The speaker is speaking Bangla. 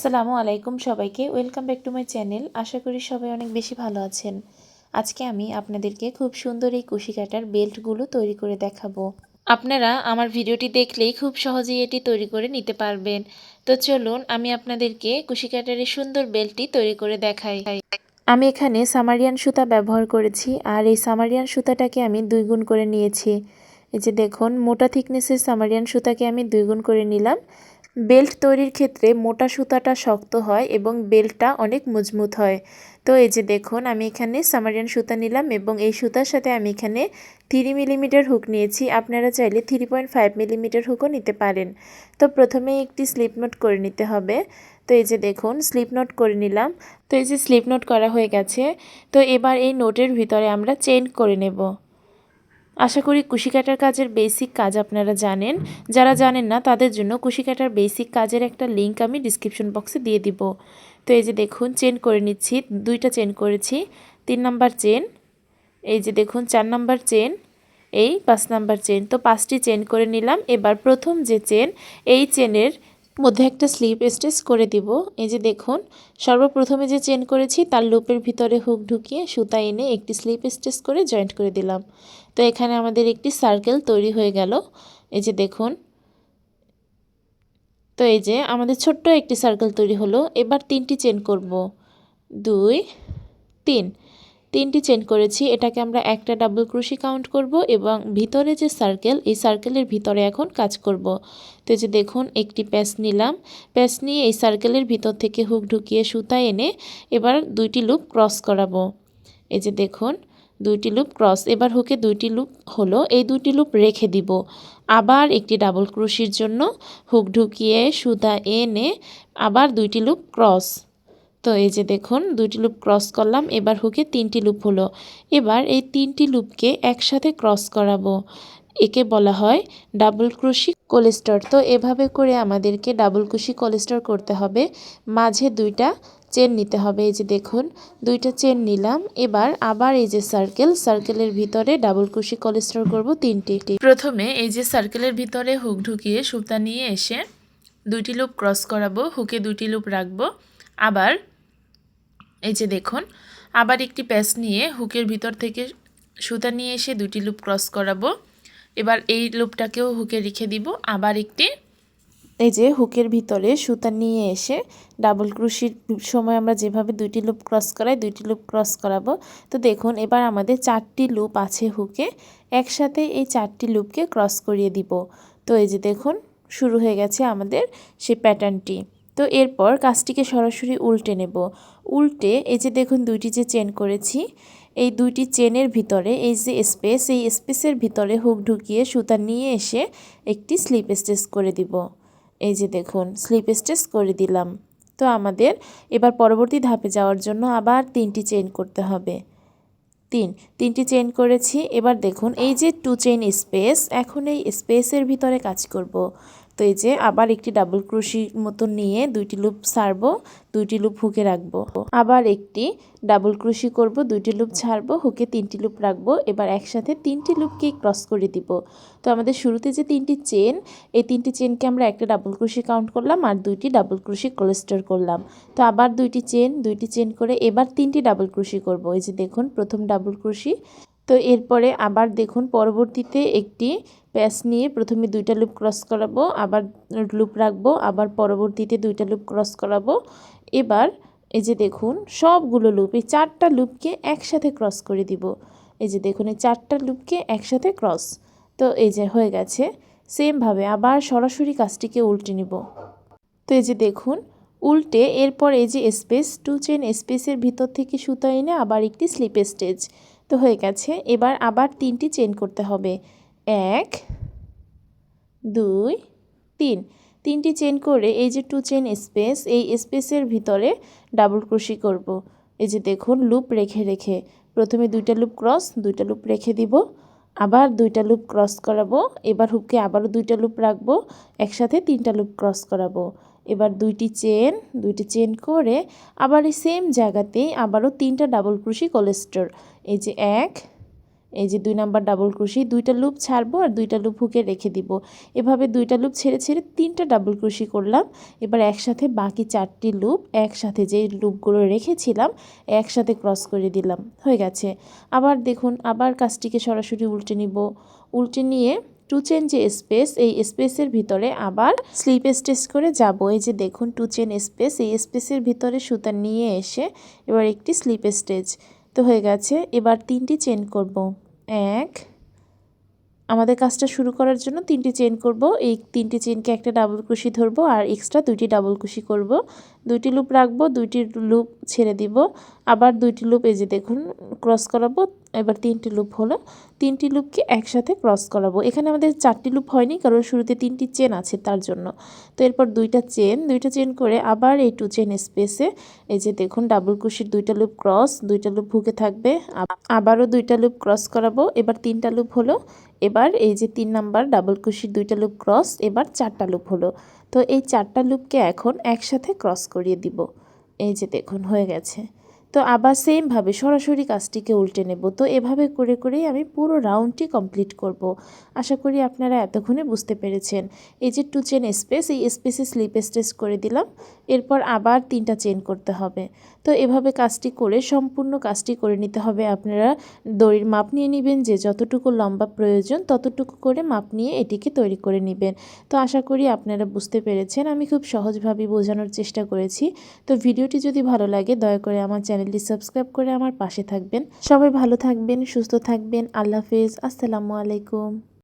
আসসালামু আলাইকুম সবাইকে, welcome back to my channel. আশা করি সবাই অনেক বেশি ভালো আছেন। আজকে আমি আপনাদেরকে খুব সুন্দর এই কুশি কাটার বেল্টগুলো তৈরি করে দেখাবো। আপনারা আমার ভিডিওটি দেখলেই খুব সহজেই এটি তৈরি করে নিতে পারবেন। তো চলুন, আমি আপনাদেরকে কুশি কাটার এই সুন্দর বেল্টটি তৈরি করে দেখাই। আমি এখানে সামারিয়ান সুতা ব্যবহার করেছি, আর এই সামারিয়ান সুতাটাকে আমি দুই গুণ করে নিয়েছি। এই যে দেখুন, মোটা থিকনেসের সামারিয়ান সুতাকে আমি দুই গুণ করে নিলাম। বেল্ট তৈরির ক্ষেত্রে মোটা সুতাটা শক্ত হয় এবং বেল্টটা অনেক মজবুত হয়। তো এই যে দেখুন, আমি এখানে সামারিয়ান সুতা নিলাম এবং এই সুতার সাথে আমি এখানে থ্রি মিলিমিটার হুক নিয়েছি। আপনারা চাইলে থ্রি পয়েন্ট ফাইভ মিলিমিটার হুকও নিতে পারেন। তো প্রথমে একটি স্লিপ নোট করে নিতে হবে। তো এই যে দেখুন, স্লিপ নোট করে নিলাম। তো এই যে স্লিপ নোট করা হয়ে গেছে। তো এবার এই নোটের ভিতরে আমরা চেন করে নেব। আশা করি কুশি কাটার কাজের বেসিক কাজ আপনারা জানেন। যারা জানেন না, তাদের জন্য কুশি কাটার বেসিক কাজের একটা লিঙ্ক আমি ডিসক্রিপশন বক্সে দিয়ে দিব। তো এই যে দেখুন চেন করে নিচ্ছি, দুইটা চেন করেছি। তিন নাম্বার চেন এই যে দেখুন, চার নাম্বার চেন এই পাঁচ নাম্বার চেন তো পাঁচটি চেন করে নিলাম। এবার প্রথম যে চেন এই চেনের মধ্যে একটা স্লিপ স্টেচ করে দিব। এই যে দেখুন, সর্বপ্রথমে যে চেন করেছি তার লুপের ভিতরে হুক ঢুকিয়ে সুতা এনে একটি স্লিপ স্টেচ করে জয়েন্ট করে দিলাম। তো এখানে আমাদের একটি সার্কেল তৈরি হয়ে গেল। এই যে দেখুন, তো এই যে আমাদের ছোট্ট একটি সার্কেল তৈরি হলো। এবার তিনটি চেন করব। দুই, তিন। তিনটি চেন করেছি, এটাকে আমরা একটা ডাবল ক্রুশি কাউন্ট করব এবং ভিতরে যে সার্কেল এই সার্কেলের ভিতরে এখন কাজ করব। তো যে দেখুন, একটি প্যাচ নিলাম। প্যাচ নিয়ে এই সার্কেলের ভিতর থেকে হুক ঢুকিয়ে সুতা এনে এবার দুইটি লুপ ক্রস করাবো। এই যে দেখুন, দুইটি লুপ ক্রস এবার হুকে দুইটি লুপ হলো, এই দুইটি লুপ রেখে দিব। আবার একটি ডাবল ক্রুশির জন্য হুক ঢুকিয়ে সুতা এনে আবার দুইটি লুপ ক্রস তো এই যে দেখুন, দুইটি লুপ ক্রস করলাম, এবার হুকে তিনটি লুপ হলো। এবার এই তিনটি লুপকে একসাথে ক্রস করাবো। একে বলা হয় ডাবল ক্রুশি কোলেস্টর তো এভাবে করে আমাদেরকে ডাবল ক্রুশি কোলেস্টর করতে হবে। মাঝে দুইটা চেন নিতে হবে। এই যে দেখুন, দুইটা চেন নিলাম। এবার আবার এই যে সার্কেল সার্কেলের ভিতরে ডাবল ক্রুশি কোলেস্টর করব তিনটি। প্রথমে এই যে সার্কেলের ভিতরে হুক ঢুকিয়ে সুতা নিয়ে এসে দুইটি লুপ ক্রস করাবো। হুকে দুইটি লুপ রাখব। আবার, এই যে দেখুন, আবার একটি প্যাচ নিয়ে হুকের ভিতর থেকে সুতা নিয়ে এসে দুটি লুপ ক্রস করাবো। এবার এই লুপটাকেও হুকে রেখে দিব। আবার একটি, এই যে হুকের ভিতরে সুতা নিয়ে এসে ডাবল ক্রুশির সময় আমরা যেভাবে দুইটি লুপ ক্রস করাই দুইটি লুপ ক্রস করাবো। তো দেখুন, এবার আমাদের চারটি লুপ আছে হুকে। একসাথে এই চারটি লুপকে ক্রস করিয়ে দিব। তো এই যে দেখুন, শুরু হয়ে গেছে আমাদের সেই প্যাটার্নটি। তো এরপর কাজটিকে সরাসরি উল্টে নেব। উল্টে এই যে দেখুন দুইটি যে চেন করেছি, এই দুইটি চেনের ভিতরে এই যে স্পেস, এই স্পেসের ভিতরে হুক ঢুকিয়ে সুতা নিয়ে এসে একটি স্লিপ স্টেচ করে দিব। এই যে দেখুন স্লিপ স্টেচ করে দিলাম। তো আমাদের এবার পরবর্তী ধাপে যাওয়ার জন্য আবার তিনটি চেন করতে হবে। তিন, তিনটি চেন করেছি। এবার দেখুন এই যে টু চেন স্পেস এখন এই স্পেসের ভিতরে কাজ করব। তো এই যে আবার একটি ডাবল ক্রুশি মতো নিয়ে দুইটি লুপ ছাড়বো, দুইটি লুপ হুকে রাখব। আবার একটি ডাবল ক্রুশি করব, দুইটি লুপ ছাড়বো হুকে তিনটি লুপ রাখব, এবার একসাথে তিনটি লুপকে ক্রস করে দিব। তো আমাদের শুরুতে যে তিনটি চেন এই তিনটি চেনকে আমরা একটা ডাবল ক্রুশি কাউন্ট করলাম আর দুইটি ডাবল ক্রুশি কোলেস্টার করলাম। তো আবার দুইটি চেন দুইটি চেন করে এবার তিনটি ডাবল ক্রুশি করব। এই যে দেখুন, প্রথম ডাবল ক্রুশি তো এরপরে আবার দেখুন, পরবর্তীতে একটি প্যাচ নিয়ে প্রথমে দুইটা লুপ ক্রস করাবো, আবার লুপ রাখব, আবার পরবর্তীতে দুইটা লুপ ক্রস করাবো। এবার এই যে দেখুন, সবগুলো লুপ এই চারটা লুপকে একসাথে ক্রস করে দিব। এই যে দেখুন, এই চারটা লুপকে একসাথে ক্রস। তো এই যে হয়ে গেছে, সেমভাবে আবার সরাসরি কাজটিকে উল্টে নিব। তো এই যে দেখুন, উল্টে এরপর এই যে স্পেস, টু চেন স্পেসের ভিতর থেকে সুতা এনে আবার একটি স্লিপ স্টেজ। তো হয়ে গেছে, এবার আবার তিনটি চেন করতে হবে। এক, দুই, তিন। তিনটি চেন করে এই যে টু চেন স্পেস এই স্পেসের ভিতরে ডাবল ক্রোশি করব। এই যে দেখুন লুপ রেখে রেখে। প্রথমে দুইটা লুপ ক্রস দুইটা লুপ রেখে দিব। আবার দুইটা লুপ ক্রস করাবো। এবার হুককে আবারও দুইটা লুপ রাখব। একসাথে তিনটা লুপ ক্রস করাবো। এবার দুইটি চেন দুইটি চেন করে আবার এই সেম জায়গাতেই আবারও তিনটা ডাবল ক্রুশি কোলেস্টোর এই যে এক, এই যে দুই নাম্বার ডাবল ক্রোশি দুইটা লুপ ছাড়বো আর দুইটা লুপ হুকে রেখে দিব। এভাবে দুইটা লুপ ছেড়ে ছেড়ে তিনটা ডাবল ক্রোশি করলাম। এবার একসাথে বাকি চারটি লুপ একসাথে যেই লুপগুলো রেখেছিলাম, একসাথে ক্রস করে দিলাম। হয়ে গেছে। আবার দেখুন, আবার কাজটিকে সরাসরি উল্টে নিব। উল্টে নিয়ে টু চেন যে স্পেস, এই স্পেসের ভিতরে আবার স্লিপ স্টেচ করে যাব। এই যে দেখুন, টু চেন স্পেস, এই স্পেসের ভিতরে সুতা নিয়ে এসে এবার একটি স্লিপ স্টেচ তো হয়ে গেছে। এবার তিনটি চেন করব। এক, আমাদের কাজটা শুরু করার জন্য তিনটি চেন করব। এই তিনটি চেনকে একটা ডাবল কুশি ধরবো আর এক্সট্রা দুইটি ডাবল কুশি করব। দুইটি লুপ রাখব, দুইটি লুপ ছেড়ে দিব। আবার দুইটি লুপ এই যে দেখুন ক্রস করাবো, এবার তিনটি লুপ হলো, তিনটি লুপকে একসাথে ক্রস করাবো। এখানে আমাদের চারটি লুপ হয়নি, কারণ শুরুতে তিনটি চেন আছে তার জন্য। তো এরপর দুইটা চেন দুইটা চেন করে আবার এই টু চেন স্পেসে এই যে দেখুন ডাবল কুশির দুইটা লুপ ক্রস দুইটা লুপ ভুকে থাকবে, আবারও দুইটা লুপ ক্রস করাবো, এবার তিনটা লুপ হলো, এবার এই যে তিন নাম্বার ডাবল কুশির দুইটা লুপ ক্রস এবার চারটা লুপ হলো। তো এই চারটা লুপকে এখন একসাথে ক্রস করিয়ে দিব। এই যে দেখুন, হয়ে গেছে। তো আবার সেমভাবে সরাসরি কাজটিকে উল্টে নেব। তো এভাবে করে করেই আমি পুরো রাউন্ডটি কমপ্লিট করব। আশা করি আপনারা এতক্ষণে বুঝতে পেরেছেন। এই যে টু চেন স্পেস এই স্পেসে স্লিপ স্টেচ করে দিলাম। এরপর আবার তিনটা চেন করতে হবে। তো এভাবে কাজটি করে, সম্পূর্ণ কাজটি করে নিতে হবে আপনারা। দড়ির মাপ নিয়ে নেবেন, যে যতটুকু লম্বা প্রয়োজন ততটুকু করে মাপ নিয়ে এটিকে তৈরি করে নেবেন। তো আশা করি আপনারা বুঝতে পেরেছেন। আমি খুব সহজভাবে বোঝানোর চেষ্টা করেছি। তো ভিডিওটি যদি ভালো লাগে, দয়া করে আমার চ্যানেলটি সাবস্ক্রাইব করে আমার পাশে থাকবেন। সবাই ভালো থাকবেন, সুস্থ থাকবেন। আল্লাহ হাফেজ। আসসালামু আলাইকুম।